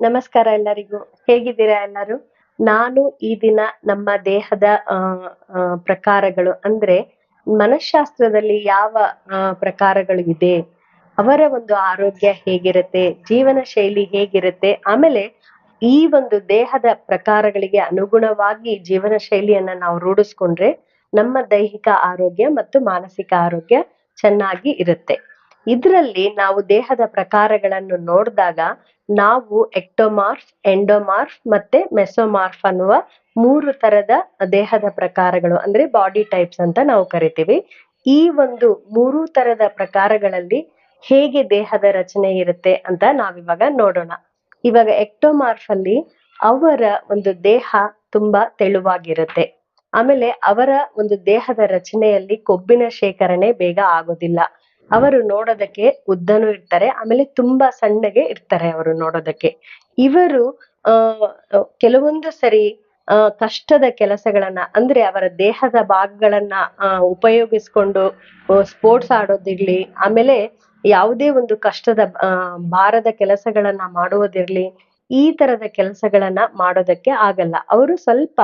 ನಮಸ್ಕಾರ ಎಲ್ಲರಿಗೂ. ಹೇಗಿದ್ದೀರಾ ಎಲ್ಲರೂ? ನಾನು ಈ ದಿನ ನಮ್ಮ ದೇಹದ ಪ್ರಕಾರಗಳು ಅಂದ್ರೆ ಮನಃಶಾಸ್ತ್ರದಲ್ಲಿ ಯಾವ ಪ್ರಕಾರಗಳು ಇದೆ, ಅವರ ಒಂದು ಆರೋಗ್ಯ ಹೇಗಿರುತ್ತೆ, ಜೀವನ ಶೈಲಿ ಹೇಗಿರುತ್ತೆ, ಆಮೇಲೆ ಈ ಒಂದು ದೇಹದ ಪ್ರಕಾರಗಳಿಗೆ ಅನುಗುಣವಾಗಿ ಜೀವನ ಶೈಲಿಯನ್ನ ನಾವು ರೂಢಿಸ್ಕೊಂಡ್ರೆ ನಮ್ಮ ದೈಹಿಕ ಆರೋಗ್ಯ ಮತ್ತು ಮಾನಸಿಕ ಆರೋಗ್ಯ ಚೆನ್ನಾಗಿ ಇರುತ್ತೆ. ಇದರಲ್ಲಿ ನಾವು ದೇಹದ ಪ್ರಕಾರಗಳನ್ನು ನೋಡಿದಾಗ ನಾವು ಎಕ್ಟೋಮಾರ್ಫ್ ಎಂಡೋಮಾರ್ಫ್ ಮತ್ತೆ ಮೆಸೋಮಾರ್ಫ್ ಅನ್ನುವ ಮೂರು ತರದ ದೇಹದ ಪ್ರಕಾರಗಳು ಅಂದ್ರೆ ಬಾಡಿ ಟೈಪ್ಸ್ ಅಂತ ನಾವು ಕರಿತೀವಿ. ಈ ಒಂದು ಮೂರು ತರದ ಪ್ರಕಾರಗಳಲ್ಲಿ ಹೇಗೆ ದೇಹದ ರಚನೆ ಇರುತ್ತೆ ಅಂತ ನಾವಿವಾಗ ನೋಡೋಣ. ಇವಾಗ ಎಕ್ಟೋಮಾರ್ಫ್ ಅಲ್ಲಿ ಅವರ ಒಂದು ದೇಹ ತುಂಬಾ ತೆಳುವಾಗಿರುತ್ತೆ. ಆಮೇಲೆ ಅವರ ಒಂದು ದೇಹದ ರಚನೆಯಲ್ಲಿ ಕೊಬ್ಬಿನ ಶೇಖರಣೆ ಬೇಗ ಆಗೋದಿಲ್ಲ. ಅವರು ನೋಡೋದಕ್ಕೆ ಉದ್ದನೂ ಇರ್ತಾರೆ, ಆಮೇಲೆ ತುಂಬಾ ಸಣ್ಣಗೆ ಇರ್ತಾರೆ ಅವರು ನೋಡೋದಕ್ಕೆ. ಇವರು ಕೆಲವೊಂದು ಸರಿ ಕಷ್ಟದ ಕೆಲಸಗಳನ್ನ, ಅಂದ್ರೆ ಅವರ ದೇಹದ ಭಾಗಗಳನ್ನ ಉಪಯೋಗಿಸ್ಕೊಂಡು ಸ್ಪೋರ್ಟ್ಸ್ ಆಡೋದಿರ್ಲಿ, ಆಮೇಲೆ ಯಾವುದೇ ಒಂದು ಕಷ್ಟದ ಭಾರದ ಕೆಲಸಗಳನ್ನ ಮಾಡುವುದಿರ್ಲಿ, ಈ ತರದ ಕೆಲಸಗಳನ್ನ ಮಾಡೋದಕ್ಕೆ ಆಗಲ್ಲ. ಅವರು ಸ್ವಲ್ಪ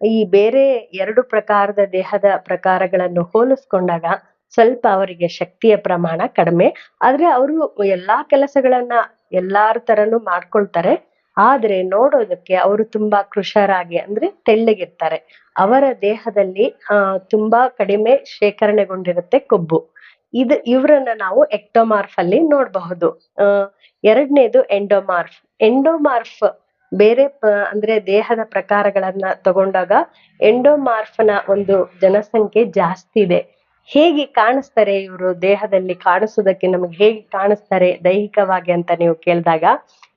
ಈ ಬೇರೆ ಎರಡು ಪ್ರಕಾರದ ದೇಹದ ಪ್ರಕಾರಗಳನ್ನು ಹೋಲಿಸ್ಕೊಂಡಾಗ ಸ್ವಲ್ಪ ಅವರಿಗೆ ಶಕ್ತಿಯ ಪ್ರಮಾಣ ಕಡಿಮೆ. ಆದ್ರೆ ಅವರು ಎಲ್ಲಾ ಕೆಲಸಗಳನ್ನ ಎಲ್ಲಾರ ತರನು ಮಾಡ್ಕೊಳ್ತಾರೆ. ಆದ್ರೆ ನೋಡೋದಕ್ಕೆ ಅವರು ತುಂಬಾ ಕೃಶರಾಗಿ ಅಂದ್ರೆ ತೆಳ್ಳಗಿರ್ತಾರೆ. ಅವರ ದೇಹದಲ್ಲಿ, ಆ, ತುಂಬಾ ಕಡಿಮೆ ಶೇಖರಣೆಗೊಂಡಿರುತ್ತೆ ಕೊಬ್ಬು. ಇದು ಇವರನ್ನ ನಾವು ಎಕ್ಟೋಮಾರ್ಫ್ ಅಲ್ಲಿ ನೋಡಬಹುದು. ಅಹ್ ಎರಡನೇದು ಎಂಡೋಮಾರ್ಫ್. ಎಂಡೋಮಾರ್ಫ್ ಬೇರೆ ಅಂದ್ರೆ ದೇಹದ ಪ್ರಕಾರಗಳನ್ನ ತಗೊಂಡಾಗ ಎಂಡೋಮಾರ್ಫ್ನ ಒಂದು ಜನಸಂಖ್ಯೆ ಜಾಸ್ತಿ ಇದೆ. ಹೇಗೆ ಕಾಣಿಸ್ತಾರೆ ಇವರು ದೇಹದಲ್ಲಿ ಕಾಣಿಸೋದಕ್ಕೆ ನಮ್ಗೆ ಹೇಗೆ ಕಾಣಿಸ್ತಾರೆ ದೈಹಿಕವಾಗಿ ಅಂತ ನೀವು ಕೇಳಿದಾಗ,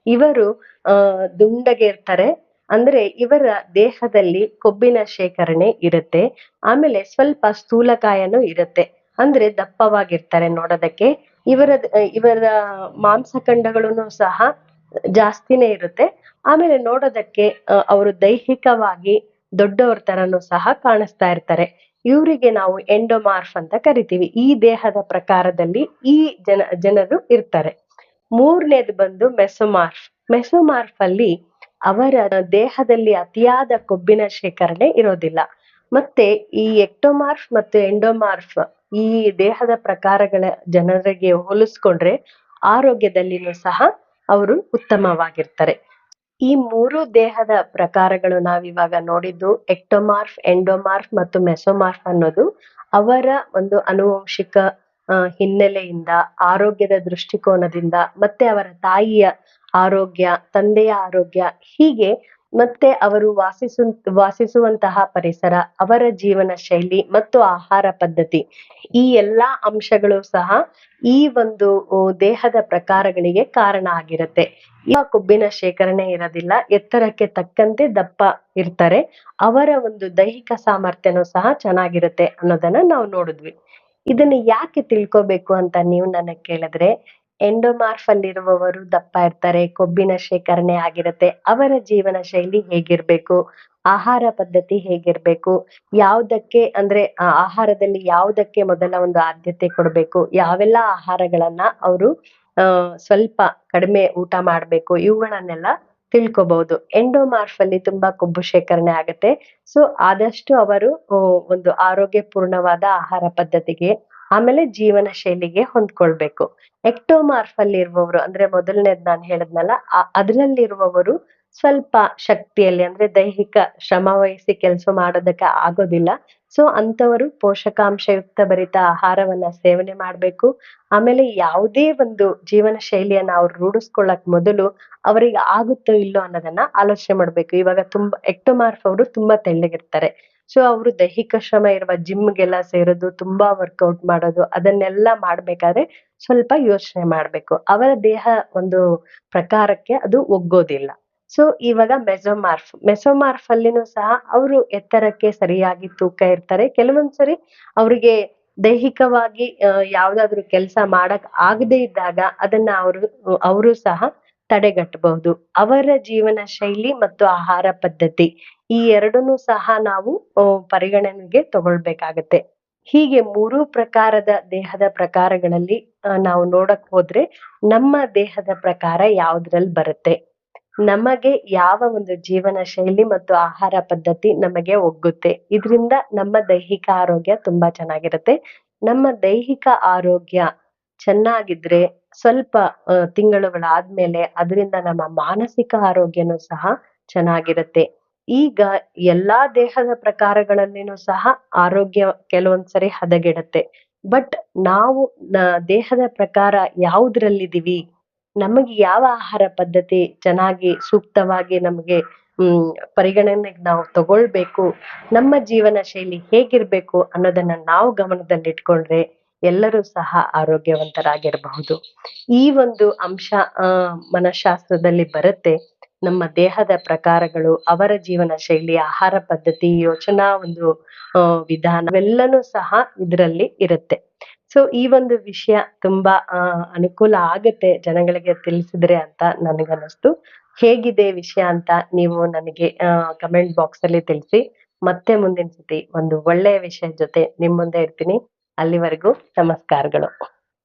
ಇವರು, ಆ, ದುಂಡಗೆ ಇರ್ತಾರೆ. ಅಂದ್ರೆ ಇವರ ದೇಹದಲ್ಲಿ ಕೊಬ್ಬಿನ ಶೇಖರಣೆ ಇರುತ್ತೆ. ಆಮೇಲೆ ಸ್ವಲ್ಪ ಸ್ಥೂಲಕಾಯನೂ ಇರುತ್ತೆ. ಅಂದ್ರೆ ದಪ್ಪವಾಗಿರ್ತಾರೆ ನೋಡೋದಕ್ಕೆ. ಇವರ ಇವರ ಮಾಂಸಖಂಡಗಳನ್ನು ಸಹ ಜಾಸ್ತಿನೇ ಇರುತ್ತೆ. ಆಮೇಲೆ ನೋಡೋದಕ್ಕೆ ಅವರು ದೈಹಿಕವಾಗಿ ದೊಡ್ಡವ್ರ ತರನು ಸಹ ಕಾಣಿಸ್ತಾ ಇರ್ತಾರೆ. ಇವರಿಗೆ ನಾವು ಎಂಡೋಮಾರ್ಫ್ ಅಂತ ಕರಿತೀವಿ. ಈ ದೇಹದ ಪ್ರಕಾರದಲ್ಲಿ ಈ ಜನ, ಜನರು ಇರ್ತಾರೆ. ಮೂರನೇದು ಬಂದು ಮೆಸೊಮಾರ್ಫ್. ಮೆಸೊಮಾರ್ಫ್ ಅಲ್ಲಿ ಅವರ ದೇಹದಲ್ಲಿ ಅತಿಯಾದ ಕೊಬ್ಬಿನ ಶೇಖರಣೆ ಇರೋದಿಲ್ಲ. ಮತ್ತೆ ಈ ಎಕ್ಟೋಮಾರ್ಫ್ ಮತ್ತು ಎಂಡೋಮಾರ್ಫ್ ಈ ದೇಹದ ಪ್ರಕಾರಗಳ ಜನರಿಗೆ ಹೋಲಿಸ್ಕೊಂಡ್ರೆ ಆರೋಗ್ಯದಲ್ಲಿನೂ ಸಹ ಅವರು ಉತ್ತಮವಾಗಿರ್ತಾರೆ. ಈ ಮೂರು ದೇಹದ ಪ್ರಕಾರಗಳು ನಾವಿವಾಗ ನೋಡಿದ್ದು ಎಕ್ಟೋಮಾರ್ಫ್, ಎಂಡೋಮಾರ್ಫ್ ಮತ್ತು ಮೆಸೋಮಾರ್ಫ್ ಅನ್ನೋದು ಅವರ ಒಂದು ಅನುವಂಶಿಕ ಹಿನ್ನೆಲೆಯಿಂದ, ಆರೋಗ್ಯದ ದೃಷ್ಟಿಕೋನದಿಂದ, ಮತ್ತೆ ಅವರ ತಾಯಿಯ ಆರೋಗ್ಯ, ತಂದೆಯ ಆರೋಗ್ಯ ಹೀಗೆ ಮತ್ತೆ ಅವರು ವಾಸಿಸು, ವಾಸಿಸುವಂತಹ ಪರಿಸರ, ಅವರ ಜೀವನ ಶೈಲಿ ಮತ್ತು ಆಹಾರ ಪದ್ಧತಿ. ಈ ಎಲ್ಲಾ ಅಂಶಗಳು ಸಹ ಈ ಒಂದು ದೇಹದ ಪ್ರಕಾರಗಳಿಗೆ ಕಾರಣ ಆಗಿರುತ್ತೆ. ಯಾವ ಕೊಬ್ಬಿನ ಶೇಖರಣೆ ಇರೋದಿಲ್ಲ, ಎತ್ತರಕ್ಕೆ ತಕ್ಕಂತೆ ದಪ್ಪ ಇರ್ತಾರೆ. ಅವರ ಒಂದು ದೈಹಿಕ ಸಾಮರ್ಥ್ಯನೂ ಸಹ ಚೆನ್ನಾಗಿರುತ್ತೆ ಅನ್ನೋದನ್ನ ನಾವು ನೋಡಿದ್ವಿ. ಇದನ್ನ ಯಾಕೆ ತಿಳ್ಕೊಬೇಕು ಅಂತ ನೀವು ನನಗೆ ಕೇಳಿದ್ರೆ ಎಂಡೋಮಾರ್ಫ್ ಅಲ್ಲಿರುವವರು ದಪ್ಪ ಇರ್ತಾರೆ, ಕೊಬ್ಬಿನ ಶೇಖರಣೆ ಆಗಿರುತ್ತೆ, ಅವರ ಜೀವನ ಶೈಲಿ ಹೇಗಿರ್ಬೇಕು, ಆಹಾರ ಪದ್ಧತಿ ಹೇಗಿರ್ಬೇಕು, ಯಾವ್ದಕ್ಕೆ ಅಂದ್ರೆ ಆ ಆಹಾರದಲ್ಲಿ ಯಾವುದಕ್ಕೆ ಮೊದಲ ಒಂದು ಆದ್ಯತೆ ಕೊಡ್ಬೇಕು, ಯಾವೆಲ್ಲ ಆಹಾರಗಳನ್ನ ಅವರು ಸ್ವಲ್ಪ ಕಡಿಮೆ ಊಟ ಮಾಡ್ಬೇಕು, ಇವುಗಳನ್ನೆಲ್ಲ ತಿಳ್ಕೊಬಹುದು ಎಂಡೋಮಾರ್ಫ್ ಅಲ್ಲಿ ತುಂಬಾ ಕೊಬ್ಬು ಶೇಖರಣೆ ಆಗುತ್ತೆ, ಸೊ ಆದಷ್ಟು ಅವರು ಒಂದು ಆರೋಗ್ಯಪೂರ್ಣವಾದ ಆಹಾರ ಪದ್ಧತಿಗೆ ಆಮೇಲೆ ಜೀವನ ಶೈಲಿಗೆ ಹೊಂದ್ಕೊಳ್ಬೇಕು. ಎಕ್ಟೋಮಾರ್ಫ್ ಅಲ್ಲಿ ಇರುವವರು ಅಂದ್ರೆ ಮೊದಲನೇದ್ ನಾನು ಹೇಳದ್ನಲ್ಲ ಅದ್ರಲ್ಲಿರುವವರು ಸ್ವಲ್ಪ ಶಕ್ತಿಯಲ್ಲಿ, ಅಂದ್ರೆ ದೈಹಿಕ ಶ್ರಮ ವಹಿಸಿ ಕೆಲಸ ಮಾಡೋದಕ್ಕೆ ಆಗೋದಿಲ್ಲ. ಸೊ ಅಂತವರು ಪೋಷಕಾಂಶಯುಕ್ತ ಭರಿತ ಆಹಾರವನ್ನ ಸೇವನೆ ಮಾಡ್ಬೇಕು. ಆಮೇಲೆ ಯಾವುದೇ ಒಂದು ಜೀವನ ಶೈಲಿಯನ್ನ ಅವ್ರು ರೂಢಿಸ್ಕೊಳ್ಳಕ್ ಮೊದಲು ಅವರಿಗೆ ಆಗುತ್ತೋ ಇಲ್ಲೋ ಅನ್ನೋದನ್ನ ಆಲೋಚನೆ ಮಾಡ್ಬೇಕು. ಇವಾಗ ತುಂಬಾ, ಎಕ್ಟೋಮಾರ್ಫ್ ಅವರು ತುಂಬಾ ತೆಳ್ಳಗಿರ್ತಾರೆ. ಸೊ ಅವರು ದೈಹಿಕ ಶ್ರಮ ಇರುವ ಜಿಮ್ಗೆಲ್ಲ ಸೇರೋದು, ತುಂಬಾ ವರ್ಕೌಟ್ ಮಾಡೋದು, ಅದನ್ನೆಲ್ಲ ಮಾಡ್ಬೇಕಾದ್ರೆ ಸ್ವಲ್ಪ ಯೋಚನೆ ಮಾಡ್ಬೇಕು. ಅವರ ದೇಹ ಒಂದು ಪ್ರಕಾರಕ್ಕೆ ಅದು ಒಗ್ಗೋದಿಲ್ಲ. ಸೊ ಇವಾಗ ಮೆಸೋಮಾರ್ಫ್ ಮೆಸೋಮಾರ್ಫ್ ಅಲ್ಲಿನೂ ಸಹ ಅವರು ಎತ್ತರಕ್ಕೆ ಸರಿಯಾಗಿ ತೂಕ ಇರ್ತಾರೆ. ಕೆಲವೊಂದ್ಸರಿ ಅವರಿಗೆ ದೈಹಿಕವಾಗಿ ಯಾವ್ದಾದ್ರು ಕೆಲಸ ಮಾಡಕ್ ಆಗದೆ ಇದ್ದಾಗ ಅದನ್ನ ಅವರು ಅವರು ಸಹ ತಡೆಗಟ್ಟಬಹುದು. ಅವರ ಜೀವನ ಶೈಲಿ ಮತ್ತು ಆಹಾರ ಪದ್ಧತಿ, ಈ ಎರಡನ್ನೂ ಸಹ ನಾವು ಪರಿಗಣನೆಗೆ ತಗೊಳ್ಬೇಕಾಗತ್ತೆ. ಹೀಗೆ ಮೂರು ಪ್ರಕಾರದ ದೇಹದ ಪ್ರಕಾರಗಳಲ್ಲಿ ನಾವು ನೋಡಕ್ ಹೋದ್ರೆ ನಮ್ಮ ದೇಹದ ಪ್ರಕಾರ ಯಾವ್ದ್ರಲ್ಲಿ ಬರುತ್ತೆ? ನಮಗೆ ಯಾವ ಒಂದು ಜೀವನ ಶೈಲಿ ಮತ್ತು ಆಹಾರ ಪದ್ಧತಿ ನಮಗೆ ಒಗ್ಗುತ್ತೆ? ಇದರಿಂದ ನಮ್ಮ ದೈಹಿಕ ಆರೋಗ್ಯ ತುಂಬಾ ಚೆನ್ನಾಗಿರುತ್ತೆ. ನಮ್ಮ ದೈಹಿಕ ಆರೋಗ್ಯ ಚೆನ್ನಾಗಿದ್ರೆ ಸ್ವಲ್ಪ ತಿಂಗಳುಗಳಾದ್ಮೇಲೆ ಅದರಿಂದ ನಮ್ಮ ಮಾನಸಿಕ ಆರೋಗ್ಯನೂ ಸಹ ಚೆನ್ನಾಗಿರುತ್ತೆ. ಈಗ ಎಲ್ಲಾ ದೇಹದ ಪ್ರಕಾರಗಳಲ್ಲಿನೂ ಸಹ ಆರೋಗ್ಯ ಕೆಲವೊಂದ್ಸರಿ ಹದಗೆಡುತ್ತೆ. ಬಟ್ ನಾವು ದೇಹದ ಪ್ರಕಾರ ಯಾವುದ್ರಲ್ಲಿದ್ದೀವಿ? ನಮಗೆ ಯಾವ ಆಹಾರ ಪದ್ಧತಿ ಚೆನ್ನಾಗಿ ಸೂಕ್ತವಾಗಿ ನಮಗೆ, ಹ್ಮ್, ಪರಿಗಣನೆಗೆ ನಾವು ತಗೊಳ್ಬೇಕು? ನಮ್ಮ ಜೀವನ ಶೈಲಿ ಹೇಗಿರ್ಬೇಕು ಅನ್ನೋದನ್ನ ನಾವು ಗಮನದಲ್ಲಿಟ್ಕೊಂಡ್ರೆ ಎಲ್ಲರೂ ಸಹ ಆರೋಗ್ಯವಂತರಾಗಿರಬಹುದು. ಈ ಒಂದು ಅಂಶ ಮನಃಶಾಸ್ತ್ರದಲ್ಲಿ ಬರುತ್ತೆ. ನಮ್ಮ ದೇಹದ ಪ್ರಕಾರಗಳು, ಅವರ ಜೀವನ ಶೈಲಿ, ಆಹಾರ ಪದ್ಧತಿ, ಯೋಚನಾ ಒಂದು ವಿಧಾನ, ಇವೆಲ್ಲನೂ ಸಹ ಇದರಲ್ಲಿ ಇರುತ್ತೆ. ಸೊ ಈ ಒಂದು ವಿಷಯ ತುಂಬಾ ಅನುಕೂಲ ಆಗತ್ತೆ ಜನಗಳಿಗೆ ತಿಳಿಸಿದ್ರೆ ಅಂತ ನನಗನ್ನಿಸ್ತು. ಹೇಗಿದೆ ವಿಷಯ ಅಂತ ನೀವು ನನಗೆ ಕಮೆಂಟ್ ಬಾಕ್ಸ್ ಅಲ್ಲಿ ತಿಳಿಸಿ. ಮತ್ತೆ ಮುಂದಿನ ಸತಿ ಒಂದು ಒಳ್ಳೆಯ ವಿಷಯ ಜೊತೆ ನಿಮ್ಮ ಮುಂದೆ ಇರ್ತೀನಿ. ಅಲ್ಲಿವರೆಗೂ ನಮಸ್ಕಾರಗಳು.